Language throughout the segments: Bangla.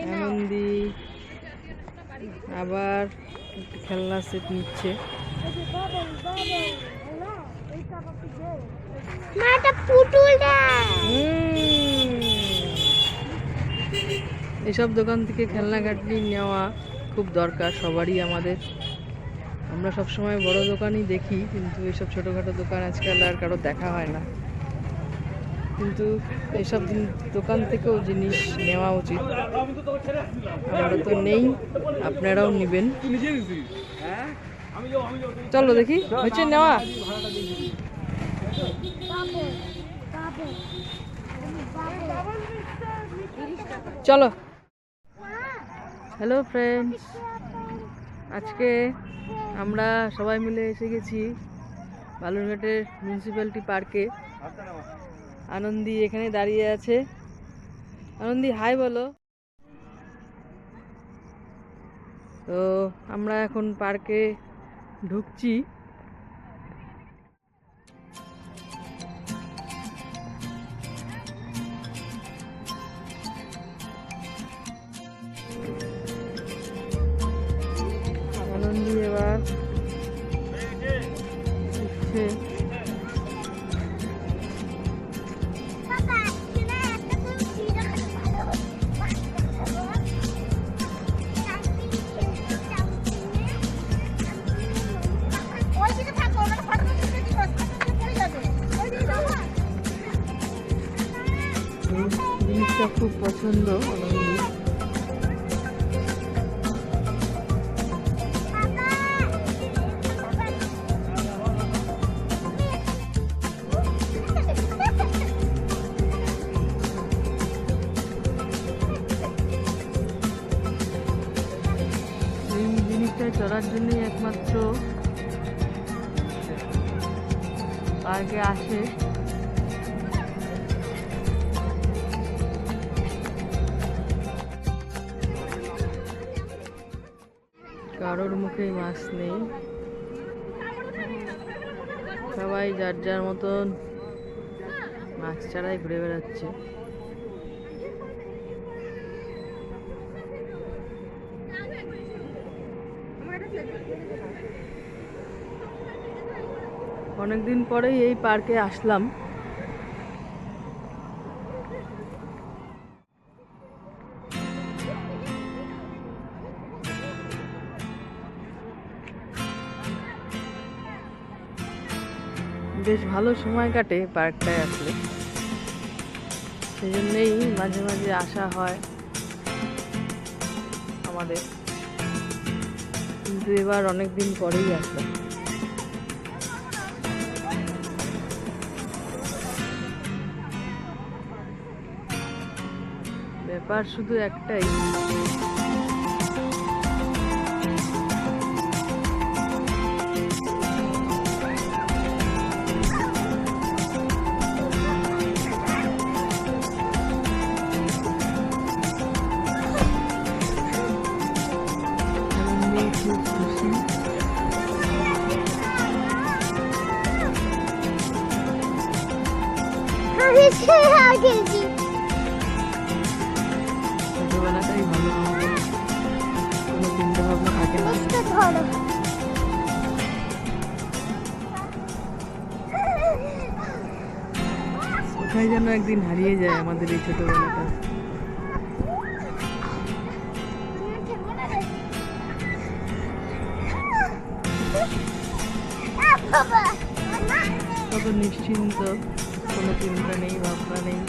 আনন্দি। আবার খেলনা সেট নিচ্ছে। এসব দোকান থেকে খেলনা ঘাটলি নেওয়া খুব দরকার সবারই আমাদের। আমরা সবসময় বড় দোকানই দেখি কিন্তু এসব ছোটোখাটো দোকান আজকাল আর কারও দেখা হয় না। কিন্তু জিন- দোকান থেকেও জিনিস নেওয়া উচিত। আমরা তো নেই, আপনারাও নেবেন। চলো দেখি হচ্ছে নেওয়া? চলো। হ্যালো ফ্রেন্ডস আজকে আমরা সবাই মিলে এসে গেছি বালুরঘাটের মিউনিসিপ্যালিটি পার্কে আনন্দি এখানে দাঁড়িয়ে আছে। আনন্দি হাই বলো। তো আমরা এখন পার্কে ঢুকছি। জিনিসটা খুব পছন্দ। চড়ার জন্যই একমাত্র। পার্কে আসে। কারোর মুখেই মাছ নেই। সবাই যার যার মতন মাছ ছাড়াই ঘুরে বেড়াচ্ছে। অনেকদিন পরেই এই পার্কে আসলাম। ভালো সময় কাটে পার্কটায় আসলে। সেই জন্যেই মাঝে মাঝে আসা হয় আমাদের। কিন্তু এবার অনেক দিন পরেই আসলাম। ব্যাপার শুধু একটাই। না কোথায় যেন একদিন হারিয়ে যায় আমাদের এই ছোটবেলাটা। কত নিশ্চিন্ত কোনো চিন্তা নেই ভাবনা নেই।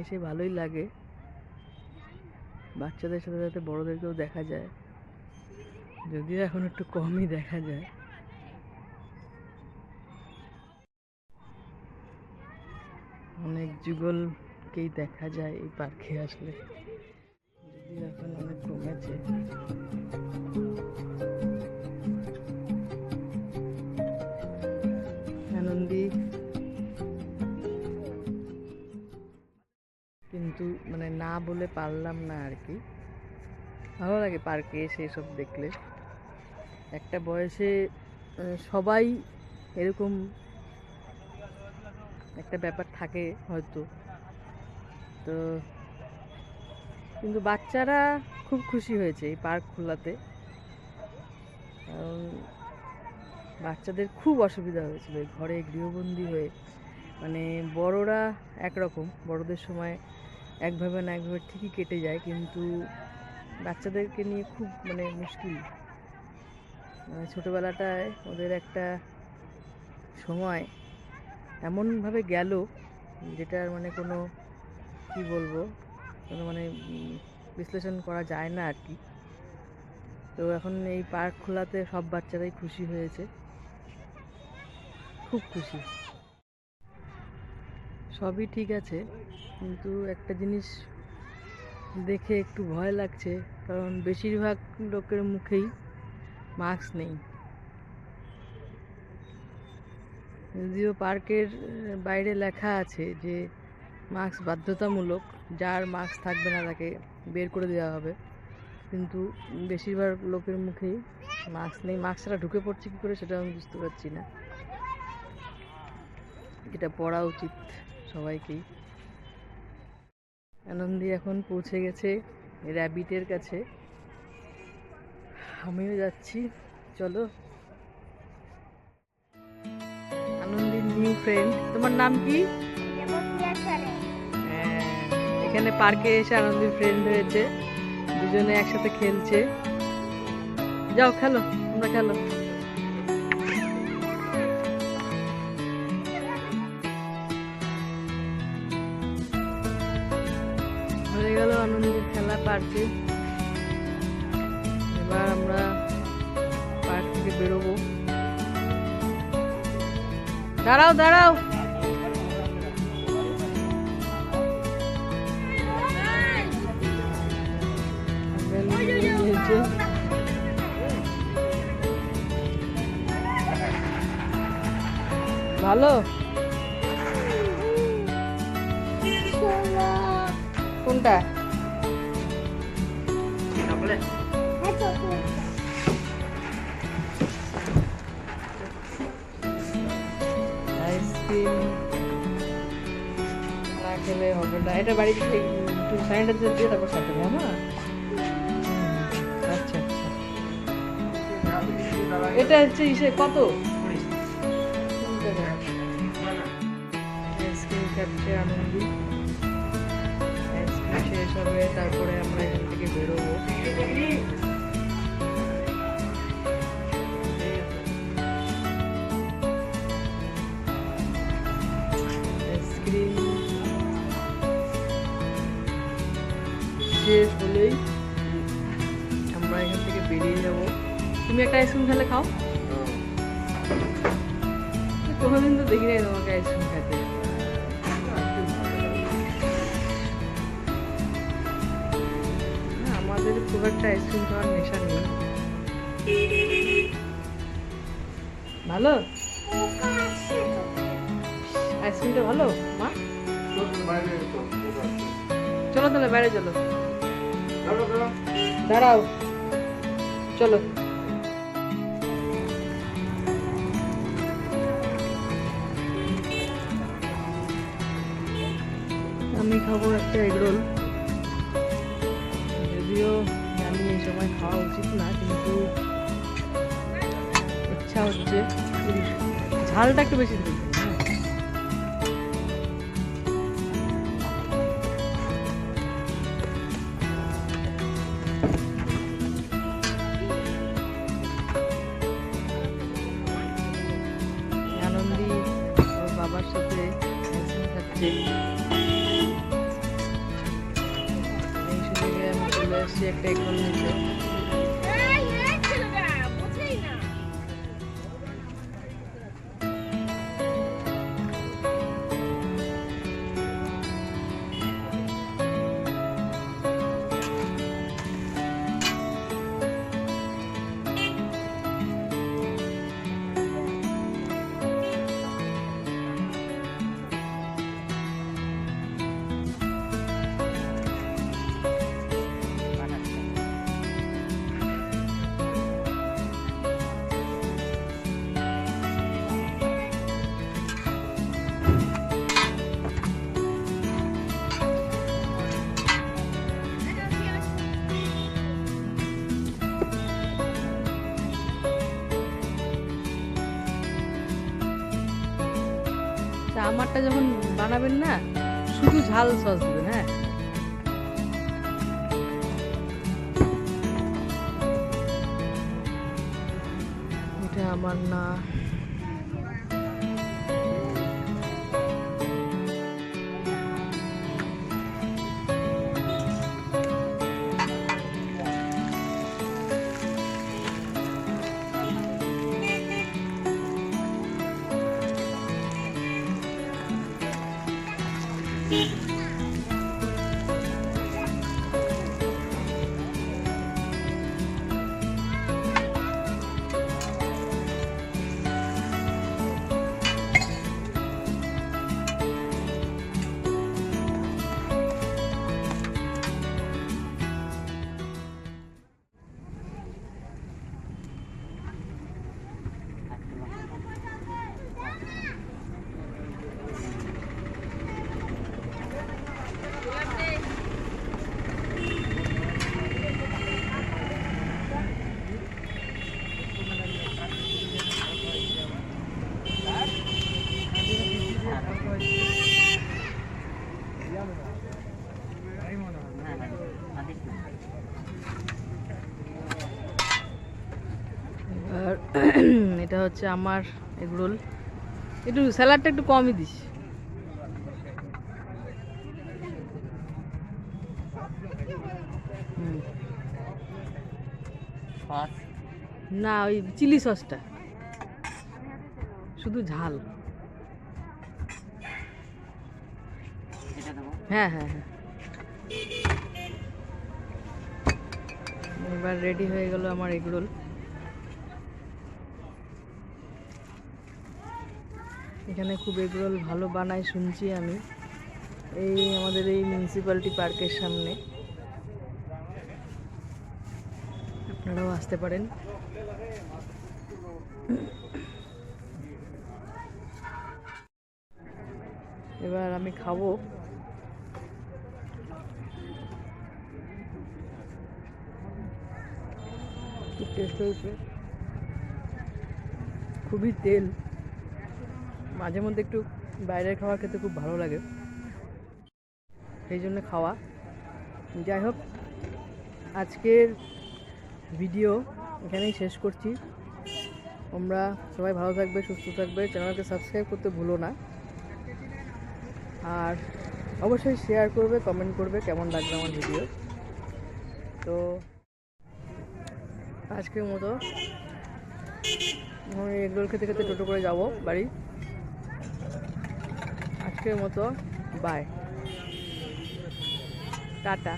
এসে ভালোই লাগে। বাচ্চাদের সাথে সাথে বড়দেরকেও দেখা যায়। যদিও এখন একটু কমই দেখা যায়। অনেক যুগলকেই দেখা যায় এই পার্কে আসলে। যদিও এখন অনেক কমেছে। কিন্তু মানে না বলে পারলাম না আর কি ভালো লাগে পার্কে এসে এসব দেখলে। একটা বয়সে সবাই এরকম একটা ব্যাপার থাকে হয়তো। তো কিন্তু বাচ্চারা খুব খুশি হয়েছে এই পার্ক খোলাতে। কারণ বাচ্চাদের খুব অসুবিধা হয়েছিল ঘরে গৃহবন্দী হয়ে। মানে বড়রা একরকম, বড়দের সময় একভাবে না একভাবে ঠিকই কেটে যায়, কিন্তু বাচ্চাদেরকে নিয়ে খুব মানে মুশকিল। মানে ছোটোবেলাটায় ওদের একটা সময় এমনভাবে গেল যেটার মানে কোনো, কি বলব, কোনো মানে বিশ্লেষণ করা যায় না আর কি। তো এখন এই পার্ক খোলাতে সব বাচ্চারাই খুশি হয়েছে। খুব খুশি। সবই ঠিক আছে। কিন্তু একটা জিনিস দেখে একটু ভয় লাগছে, কারণ বেশিরভাগ লোকের মুখেই মাস্ক নেই। যদিও পার্কের বাইরে লেখা আছে যে মাস্ক বাধ্যতামূলক, যার মাস্ক থাকবে না তাকে বের করে দেওয়া হবে। কিন্তু বেশিরভাগ লোকের মুখেই মাস্ক নেই। মাস্ক ছাড়া ঢুকে পড়ছে কী করে সেটা আমি বুঝতে পারছি না। এটা পড়া উচিত সবাইকেই। আনন্দি এখন পৌঁছে গেছে র্যাবিটের কাছে। আমিও যাচ্ছি চলো। আনন্দির নিউ ফ্রেন্ড তোমার নাম কি? হ্যাঁ, এখানে পার্কে এসে আনন্দির ফ্রেন্ড হয়েছে। দুজনে একসাথে খেলছে। যাও খেলো তোমরা খেলো। খেলা পার্কে। এবার আমরা পার্ক থেকে বেরোবো। দাঁড়াও দাঁড়াও। ভালো? কোনটা? খেলে হবে না। এটা বাড়িতে স্যানিটাইজার দিয়ে তারপর সাথে হ্যাঁ? মা? আচ্ছা আচ্ছা। এটা হচ্ছে ইসে, কত? হবে, তারপরে আমরা এখান থেকে বেরোবো। শেষ আমরা এখান থেকে বেরিয়ে যাব। তুমি একটা আইসক্রিম খেলে খাও। কোনোদিন তো দেখি নাই তোমাকে আইসক্রিম খেতে। আমাদের খুব একটা আইসক্রিম খাওয়ার নেশা নেই। ভালো? আইসক্রিমটা ভালো? মা? চলো তাহলে বাইরে চলো। দাঁড়াও। চলো। আমি খাব একটা এগরোল যদিও আমি এই সময় খাওয়া উচিত না, কিন্তু ইচ্ছা হচ্ছে। ঝালটা একটু বেশি দিই আমারটা যখন বানাবেন না শুধু ঝাল সস দেবেন হ্যাঁ? এটা আমার না। আর এটা হচ্ছে আমার এগরোল একটু স্যালাডটা একটু কমই দিস। না ওই চিলি সসটা। শুধু ঝাল। হ্যাঁ হ্যাঁ হ্যাঁ। এবার রেডি হয়ে গেল আমার এগরোল এখানে খুব এগরোল ভালো বানায় শুনছি আমি। এই আমাদের এই মিউনিসিপ্যালিটি পার্কের সামনে। আপনারাও আসতে পারেন। এবার আমি খাব। খুব টেস্ট হয়েছে। খুবই তেল। মাঝে মধ্যে একটু বাইরের খাবার খেতে খুব ভালো লাগে। সেই জন্য খাওয়া। যাই হোক, আজকের ভিডিও এখানেই শেষ করছি। তোমরা সবাই ভালো থাকবে, সুস্থ থাকবে। চ্যানেলকে সাবস্ক্রাইব করতে ভুলো না। আর অবশ্যই শেয়ার করবে কমেন্ট করবে কেমন লাগবে আমার ভিডিও। তো আজকের মতো। এগরোল খেতে খেতে টোটো করে যাব বাড়ি। আজকের মতো। Bye tata.